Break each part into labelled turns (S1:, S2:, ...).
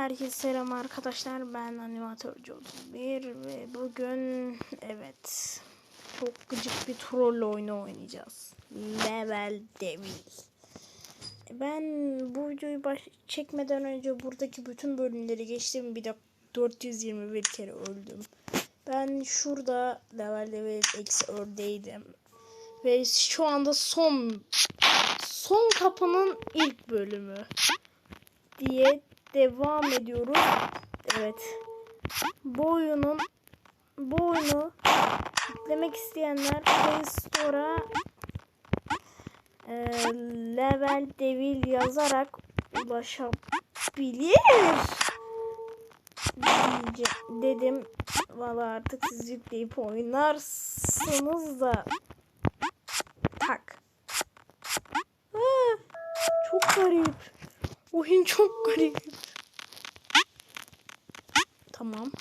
S1: Herkese selam arkadaşlar. Ben animatörcü 31 ve bugün evet çok gıcık bir troll oyunu oynayacağız. Level Devil. Ben bu videoyu baş çekmeden önce buradaki bütün bölümleri geçtim. Bir de 421 kere öldüm. Ben şurada Level Devil X ördeydim. Ve şu anda son son kapının ilk bölümü diye devam ediyoruz. Evet. Bu oyunun bu oyunu yüklemek isteyenler Play Store'a e, Level Devil yazarak ulaşabilir. Dedim. Valla artık siz yükleyip oynarsınız da tak. Aa, çok garip. Oyun çok garip. Tamam.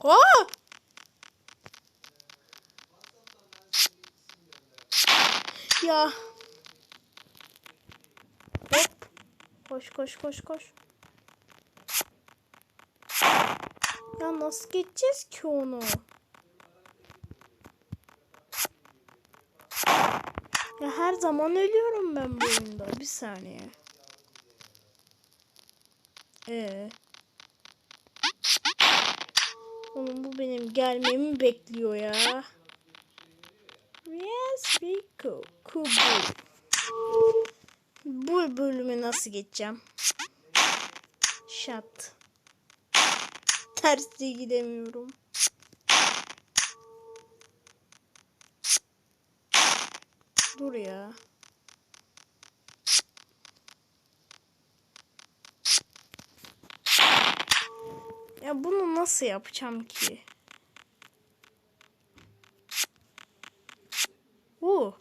S1: Aa! Ya. Hop. Koş koş koş koş. Ya nasıl geçeceğiz ki onu? Ya her zaman ölüyorum ben bu oyunda. Bir saniye. Ee. Oğlum bu benim gelmemi bekliyor ya. Yes, Rico. Kubu. Bu bölümü nasıl geçeceğim? Shut. Terste gidemiyorum. Dur ya. Ya bunu nasıl yapacağım ki? Bu.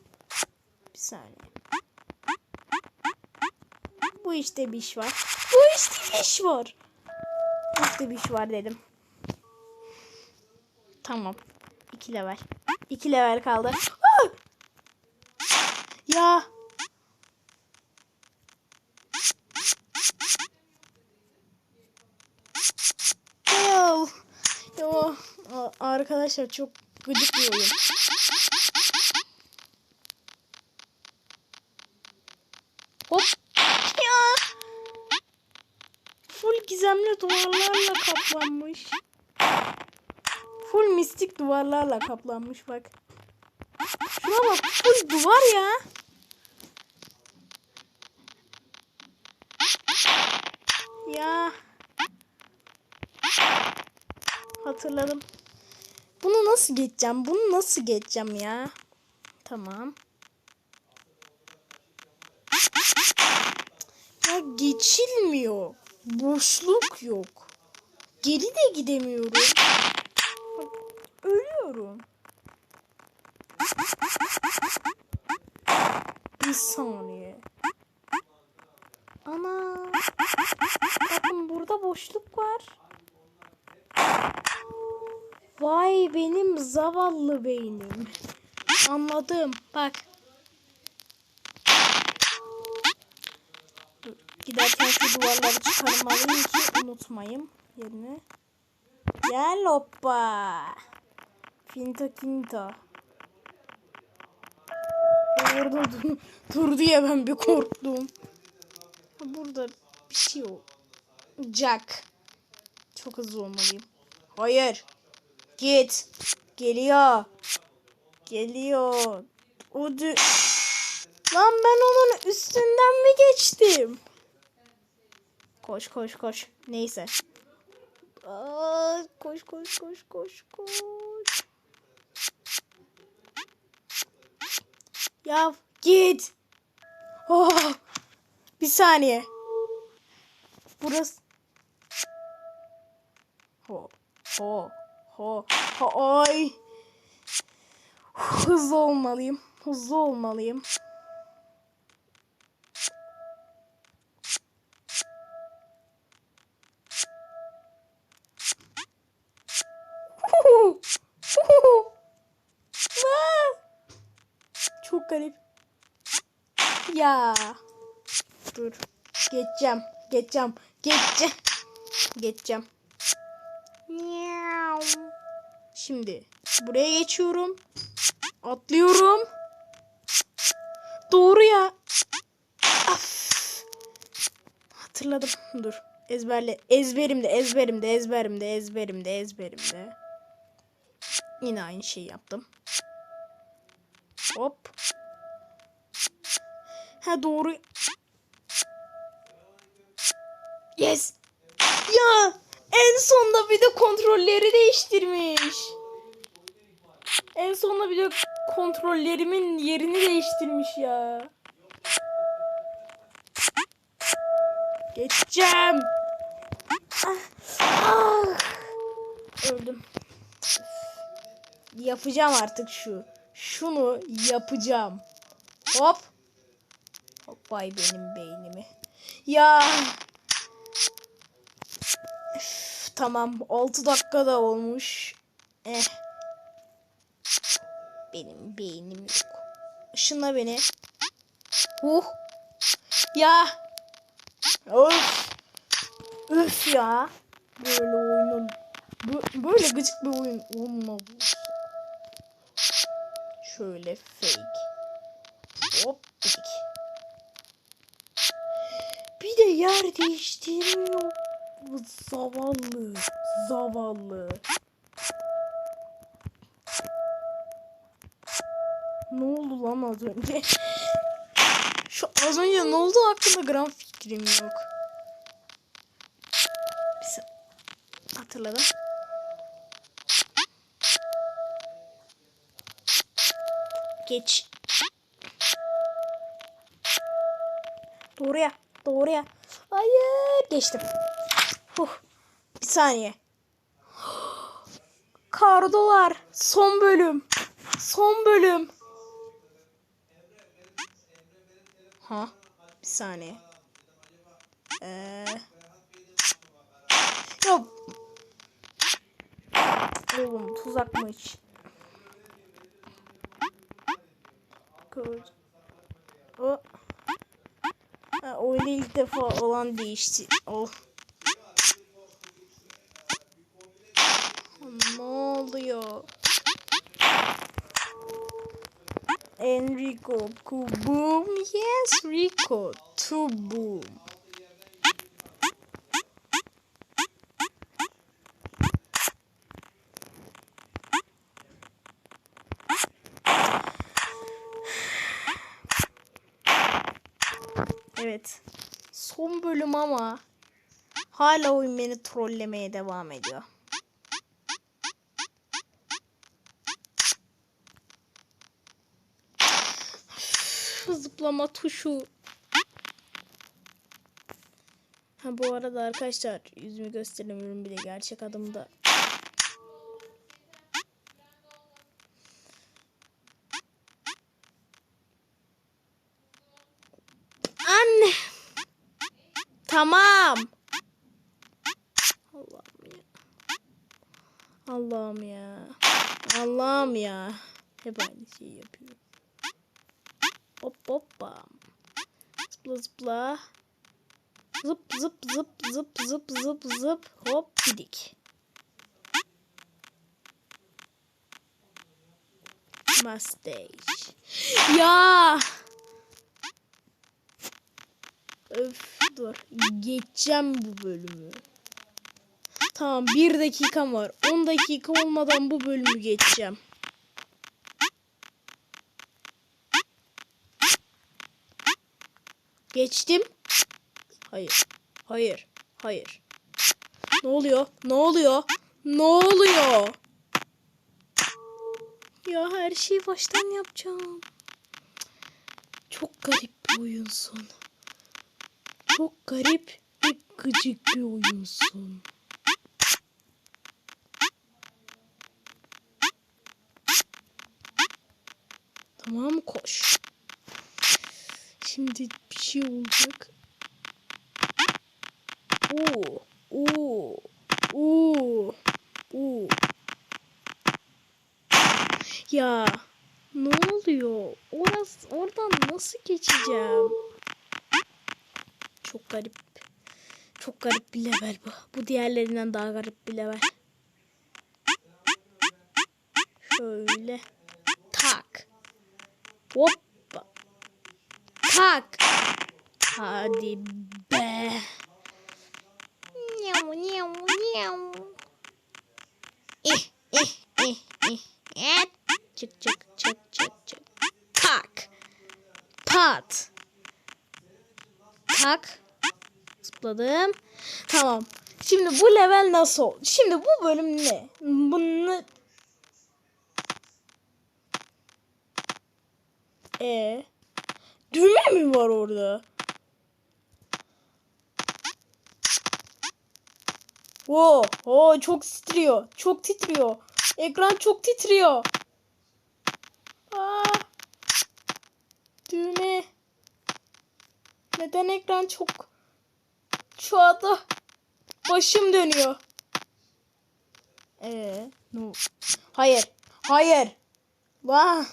S1: Bir saniye. Bu işte bir iş var. Bu işte bir iş var. Bu işte bir iş var dedim. Tamam. İki level. İki level kaldı. Ah! Ya. Ya. Ya. A- Arkadaşlar çok gıcık bir oyun. Hop. Ya. Full gizemli duvarlarla kaplanmış. Full mistik duvarlarla kaplanmış bak. Şuna bak full duvar ya. Ya. Hatırladım. Bunu nasıl geçeceğim? Bunu nasıl geçeceğim ya? Tamam. Ya geçilmiyor. Boşluk yok. Geri de gidemiyorum. Ölüyorum. Bir saniye. Ana. Bakın burada boşluk var. Vay benim zavallı beynim. Anladım. Bak. Dur, Giderken şu duvarları çıkarmalıyım ki unutmayayım yerini. Gel hoppa. Finta kinta. Orada dur, dur diye ben bir korktum. Burada bir şey. Jack. Çok hızlı olmalıyım. Hayır. Git. Geliyor. Geliyor. O dü- Lan ben onun üstünden mi geçtim? Koş koş koş. Neyse. Aa, koş koş koş koş koş. Ya git. Oh. Bir saniye. Burası. Ho. Ho. Ho. Ho. Ay. Hızlı olmalıyım. Hızlı olmalıyım. Çok garip. Ya. Dur. Geçeceğim. Geçeceğim. Geçeceğim. Geçeceğim. Şimdi buraya geçiyorum. Atlıyorum. Doğru ya. Af. Hatırladım. Dur. Ezberle. Ezberimde, ezberimde, ezberimde, ezberimde, ezberimde. Yine aynı şeyi yaptım. Hop. Ha doğru. Yes. Ya en sonunda bir de kontrolleri değiştirmiş. En sonunda bir de kontrollerimin yerini değiştirmiş ya. Geçeceğim. Ah, ah. Öldüm. Yapacağım artık şu. Şunu yapacağım. Hop. Hop vay benim beynimi. Ya. Tamam 6 dakika da olmuş. Eh. Benim beynim yok. Işınla beni. Huh. Ya. Öf. Üf ya. Böyle oyunun. bö- Böyle gıcık bir oyun olmaz. Şöyle fake. Hop. Bir de yer değiştirmiyor. Bu zavallı. Zavallı. Ne oldu lan az önce? Şu az önce ne oldu hakkında gram fikrim yok. Hatırladım. Geç. Doğruya. Doğruya. Hayır. Geçtim. Huh. Bir saniye. Kardolar. Son bölüm. Son bölüm. Ha. Bir saniye. Ee... Yok. Oğlum tuzakmış. Kıvırcık. O. Ha, oyunda ilk defa olan değişti. Oh. Ne oluyor? Enrico Kubum. Yes, Rico. To boom. Evet. Son bölüm ama hala oyun beni trollemeye devam ediyor. Zıplama tuşu. Ha bu arada arkadaşlar yüzümü gösteremiyorum bile gerçek adımda. Anne. Tamam. Allah'ım ya. Allah'ım ya. Allah'ım ya. Hep aynı şeyi yapıyor. Hop hop bam. Zıpla. Zıp zıp zıp zıp zıp zıp zıp hop gidik. Mustache. Ya. Öf dur. Geçeceğim bu bölümü. Tamam bir dakikam var. 10 dakika olmadan bu bölümü geçeceğim. Geçtim. Hayır. Hayır. Hayır. Ne oluyor? Ne oluyor? Ne oluyor? Ya her şeyi baştan yapacağım. Çok garip bir oyunsun. Çok garip ve gıcık bir oyunsun. Tamam koş. Şimdi bir şey olacak. Oo, oo, oo, oo. Ya ne oluyor? Orası, oradan nasıl geçeceğim? Çok garip. Çok garip bir level bu. Bu diğerlerinden daha garip bir level. Şöyle. Tak. Hoppa. Tak. Hadi be. Nyam nyam nyam. Eh eh eh eh. eh. Çık çık çık çık çık. Tak. Pat. Tak. Zıpladım. Tamam. Şimdi bu level nasıl oldu? Şimdi bu bölüm ne? Bunu... E Düğme mi var orada? Wow, oh, çok titriyor. Çok titriyor. Ekran çok titriyor. Aa, düğme. Neden ekran çok şu anda başım dönüyor. Ee, no. Hayır. Hayır. Vah.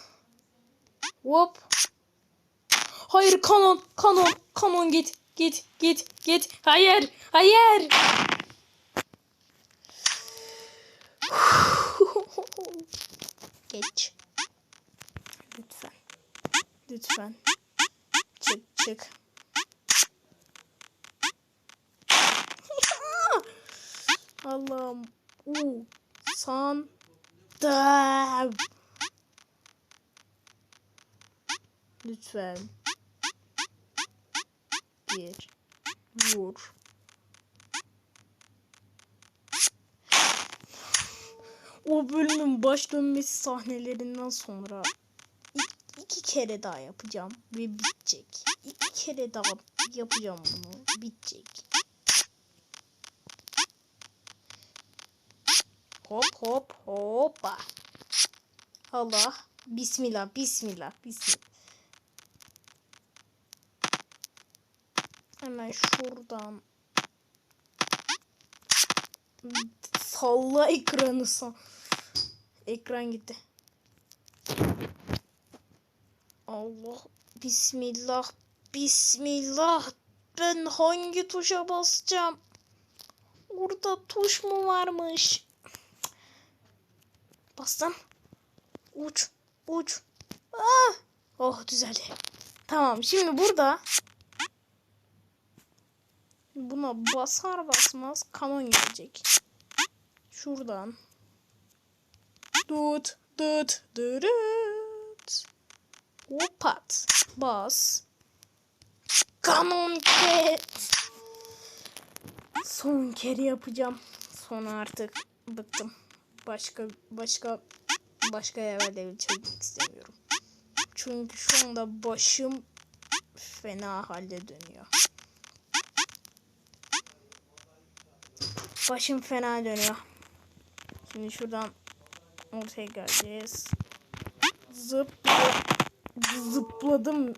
S1: Hop. Hayır kanon, kanon, kanon git, git, git, git. Hayır, hayır. Geç. Lütfen. Lütfen. Çık, çık. Allah'ım. U. San. Da. Lütfen. Bir. Vur. O bölümün baş dönmesi sahnelerinden sonra iki, iki kere daha yapacağım ve bitecek. İki kere daha yapacağım bunu. Bitecek. Hop hop hoppa. Allah. Bismillah, bismillah, bismillah. Hemen şuradan. Salla ekranı sal. Ekran gitti. Allah. Bismillah. Bismillah. Ben hangi tuşa basacağım? Orada tuş mu varmış? Bastım. Uç. Uç. Ah. Oh düzeldi. Tamam şimdi burada buna basar basmaz kanon gelecek. Şuradan. Dut dut dut. Hopat. Bas. Kanon ket. Son kere yapacağım. Sonra artık bıktım. Başka başka başka yerlerde çekmek istemiyorum. Çünkü şu anda başım fena halde dönüyor. Başım fena dönüyor. Şimdi şuradan ortaya geleceğiz. Zıp zıpladım.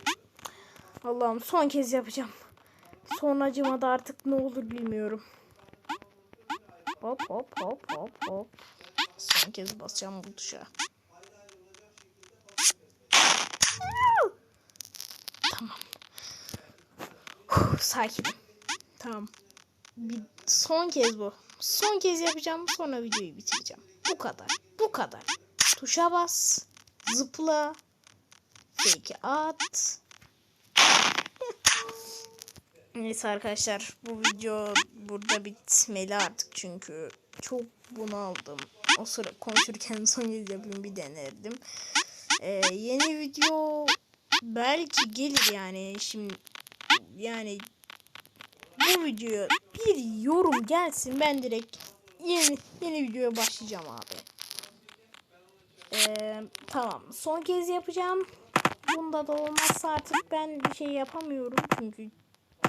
S1: Allah'ım son kez yapacağım. Son acıma da artık ne olur bilmiyorum. Hop hop hop hop hop. Son kez basacağım bu tuşa. Tamam. Huh, sakinim. Tamam. Bir son kez bu. Son kez yapacağım sonra videoyu bitireceğim. Bu kadar. Bu kadar. Tuşa bas. Zıpla. Fake at. Neyse arkadaşlar bu video burada bitmeli artık çünkü çok bunaldım. O sıra konuşurken son kez yapayım bir denerdim. Ee, yeni video belki gelir yani şimdi yani bu videoya bir yorum gelsin ben direkt yeni yeni videoya başlayacağım abi. Ee, tamam son kez yapacağım. Bunda da olmazsa artık ben bir şey yapamıyorum çünkü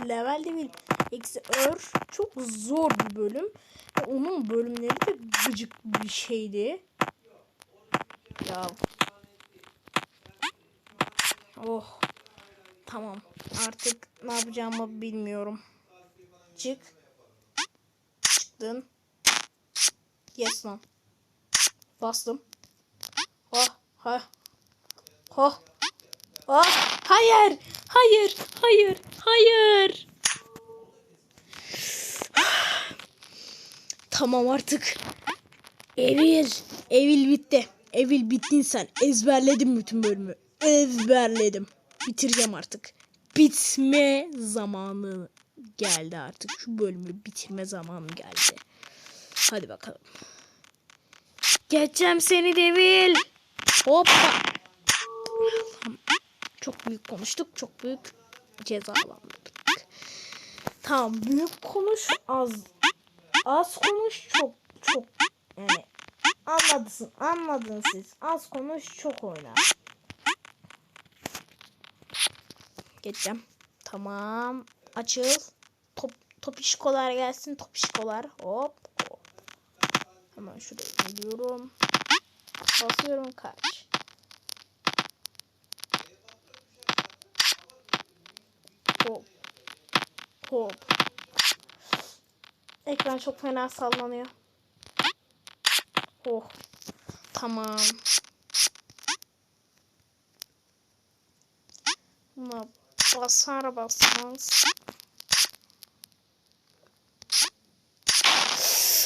S1: level değil eksi ör çok zor bir bölüm. Ve onun bölümleri de gıcık bir şeydi. Ya. Oh. Tamam. Artık ne yapacağımı bilmiyorum. Çık. Çıktın. Yes lan. Bastım. Oh. Ha. Oh. Oh. Hayır. Hayır. Hayır. Hayır. Tamam artık. Evil. Evil bitti. Evil bittin sen. Ezberledim bütün bölümü. Ezberledim. Bitireceğim artık. Bitme zamanı geldi artık. Şu bölümü bitirme zamanı geldi. Hadi bakalım. Geçeceğim seni Devil. Hoppa. Allah'ım. Çok büyük konuştuk. Çok büyük cezalandırdık. Tamam büyük konuş az az konuş çok çok yani anladın anladın siz az konuş çok oyna. Geçeceğim. Tamam. Açıl. Top topişkolar gelsin. Topişkolar. Hop hop. Hemen şuraya geliyorum. Basıyorum kaç. Hop. Hop. Ekran çok fena sallanıyor. Oh. Tamam. Buna basar basmaz.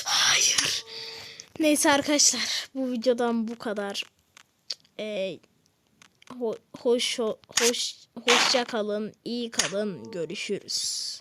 S1: Hayır. Neyse arkadaşlar bu videodan bu kadar. Ee, ho- hoş hoş hoşça kalın, iyi kalın. Görüşürüz.